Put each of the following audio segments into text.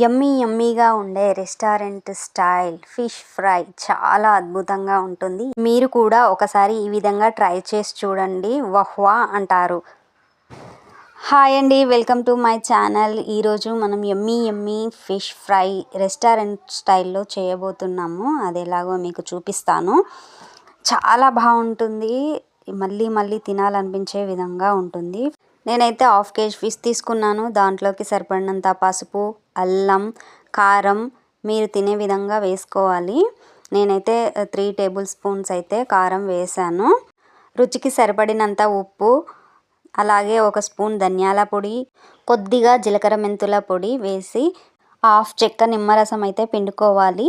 యమ్మీ యమ్మీగా ఉండే restaurant style fish fry చాలా అద్భుతంగా ఉంటుంది. మీరు కూడా ఒకసారి ఈ విధంగా ట్రై చేసి చూడండి. వహ్వా అంటారు. హాయ్ అండి. Welcome to my channel. ఈరోజు మనం ఎమ్మీ ఎమ్మీ ఫిష్ ఫ్రై రెస్టారెంట్ స్టైల్లో చేయబోతున్నాము. అది ఎలాగో మీకు చూపిస్తాను. చాలా బాగుంటుంది. మళ్ళీ మళ్ళీ తినాలనిపించే విధంగా ఉంటుంది. నేనైతే హాఫ్ కేజీ ఫిష్ తీసుకున్నాను. దాంట్లోకి సరిపడినంత పసుపు అల్లం కారం మీరు తినే విధంగా వేసుకోవాలి. నేనైతే త్రీ టేబుల్ స్పూన్స్ అయితే కారం వేసాను. రుచికి సరిపడినంత ఉప్పు అలాగే ఒక స్పూన్ ధనియాల పొడి కొద్దిగా జీలకర్ర మెంతుల పొడి వేసి హాఫ్ చెక్క నిమ్మరసం అయితే పిండుకోవాలి.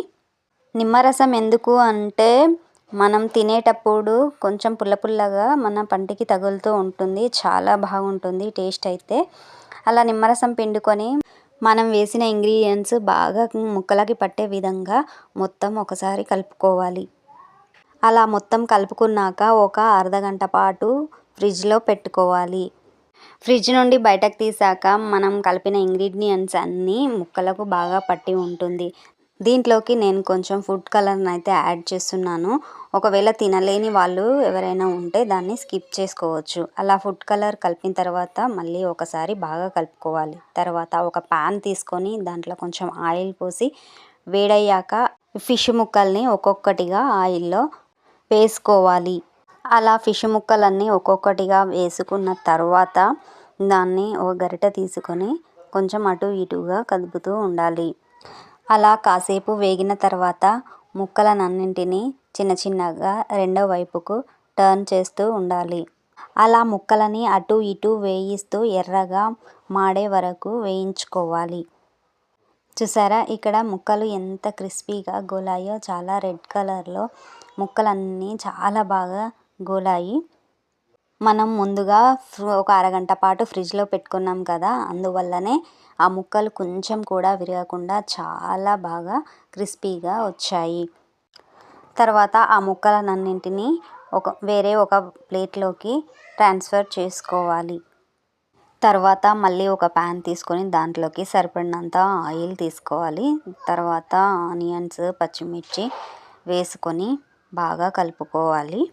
నిమ్మరసం ఎందుకు అంటే మనం తినేటప్పుడు కొంచెం పుల్ల పుల్లగా మన పంటికి తగులుతూ ఉంటుంది. చాలా బాగుంటుంది టేస్ట్ అయితే. అలా నిమ్మరసం పిండుకొని మనం వేసిన ఇంగ్రీడియంట్స్ బాగా ముక్కలకి పట్టే విధంగా మొత్తం ఒకసారి కలుపుకోవాలి. అలా మొత్తం కలుపుకున్నాక ఒక అర్ధగంట పాటు ఫ్రిడ్జ్లో పెట్టుకోవాలి. ఫ్రిడ్జ్ నుండి బయటకు తీసాక మనం కలిపిన ఇంగ్రీడియంట్స్ అన్నీ ముక్కలకు బాగా పట్టి ఉంటుంది. దీంట్లోకి నేను కొంచెం ఫుడ్ కలర్ని అయితే యాడ్ చేస్తున్నాను. ఒకవేళ తినలేని వాళ్ళు ఎవరైనా ఉంటే దాన్ని స్కిప్ చేసుకోవచ్చు. అలా ఫుడ్ కలర్ కలిపిన తర్వాత మళ్ళీ ఒకసారి బాగా కలుపుకోవాలి. తర్వాత ఒక ప్యాన్ తీసుకొని దాంట్లో కొంచెం ఆయిల్ పోసి వేడయ్యాక ఫిష్ ముక్కల్ని ఒక్కొక్కటిగా ఆయిల్లో వేసుకోవాలి. అలా ఫిష్ ముక్కలన్నీ ఒక్కొక్కటిగా వేసుకున్న తర్వాత దాన్ని ఒక గరిటె తీసుకొని కొంచెం అటు ఇటుగా కదుపుతూ ఉండాలి. అలా కాసేపు వేగిన తర్వాత ముక్కలనన్నింటినీ చిన్న చిన్నగా రెండో వైపుకు టర్న్ చేస్తూ ఉండాలి. అలా ముక్కలని అటు ఇటు వేయిస్తూ ఎర్రగా మాడే వరకు వేయించుకోవాలి. చూసారా? ఇక్కడ ముక్కలు ఎంత క్రిస్పీగా గోలాయో చాలా రెడ్ కలర్లో ముక్కలన్నీ చాలా బాగా గోలాయి. మనం ముందుగా ఒక అరగంట పాటు ఫ్రిడ్జ్లో పెట్టుకున్నాం కదా అందువల్లనే ఆ ముక్కలు కొంచెం కూడా విరగకుండా చాలా బాగా క్రిస్పీగా వచ్చాయి. తర్వాత ఆ ముక్కలన్నింటినీ ఒక వేరే ఒక ప్లేట్లోకి ట్రాన్స్ఫర్ చేసుకోవాలి. తర్వాత మళ్ళీ ఒక ప్యాన్ తీసుకొని దాంట్లోకి సరిపడినంత ఆయిల్ తీసుకోవాలి. తర్వాత ఆనియన్స్ పచ్చిమిర్చి వేసుకొని బాగా కలుపుకోవాలి.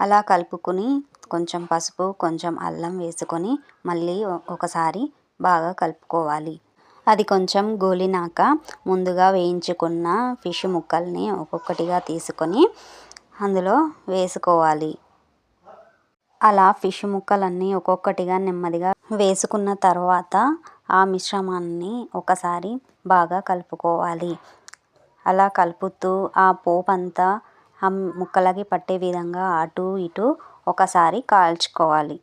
అలా కలుపుకొని కొంచెం పసుపు కొంచెం అల్లం వేసుకొని మళ్ళీ ఒకసారి బాగా కలుపుకోవాలి. అది కొంచెం గోలినాక ముందుగా వేయించుకున్న ఫిష్ ముక్కల్ని ఒక్కొక్కటిగా తీసుకొని అందులో వేసుకోవాలి. అలా ఫిష్ ముక్కలన్నీ ఒక్కొక్కటిగా నెమ్మదిగా వేసుకున్న తర్వాత ఆ మిశ్రమాన్ని ఒకసారి బాగా కలుపుకోవాలి. అలా కలుపుతూ ఆ పోపు అంతా ఆ ముక్కలకి పట్టే విధంగా అటు ఇటు ఒకసారి కాల్చుకోవాలి.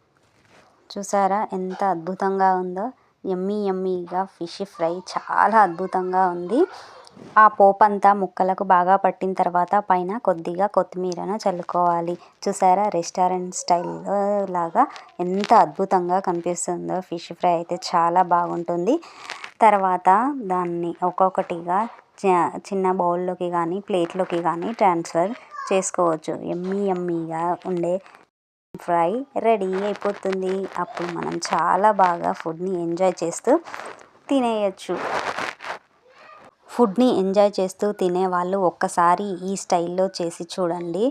చూసారా ఎంత అద్భుతంగా ఉందో? ఎమ్మీ ఎమ్మీగా ఫిష్ ఫ్రై చాలా అద్భుతంగా ఉంది. ఆ పోపంతా ముక్కలకు బాగా పట్టిన తర్వాత పైన కొద్దిగా కొత్తిమీరను చల్లుకోవాలి. చూసారా రెస్టారెంట్ స్టైల్లో లాగా ఎంత అద్భుతంగా కనిపిస్తుందో. ఫిష్ ఫ్రై అయితే చాలా బాగుంటుంది. తర్వాత దాన్ని ఒక్కొక్కటిగా చిన్న బౌల్లోకి కానీ ప్లేట్లోకి కానీ ట్రాన్స్ఫర్ చేసుకోవచ్చు. ఎమ్మీ ఎమ్మీగా ఉండే ఫ్రై రెడీ అయిపోతుంది. అప్పుడు మనం చాలా బాగా ఫుడ్ని ఎంజాయ్ చేస్తూ తినేయచ్చు. ఫుడ్ని ఎంజాయ్ చేస్తూ తినే వాళ్ళు ఒక్కసారి ఈ స్టైల్లో చేసి చూడండి.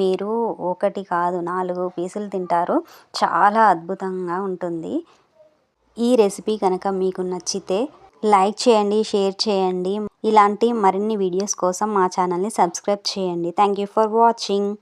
మీరు ఒకటి కాదు నాలుగు పీసులు తింటారు. చాలా అద్భుతంగా ఉంటుంది. ఈ రెసిపీ కనుక మీకు నచ్చితే లైక్ చేయండి షేర్ చేయండి. ఇలాంటి మరిన్ని వీడియోస్ కోసం మా ఛానల్ని సబ్స్క్రైబ్ చేయండి. Thank you for watching.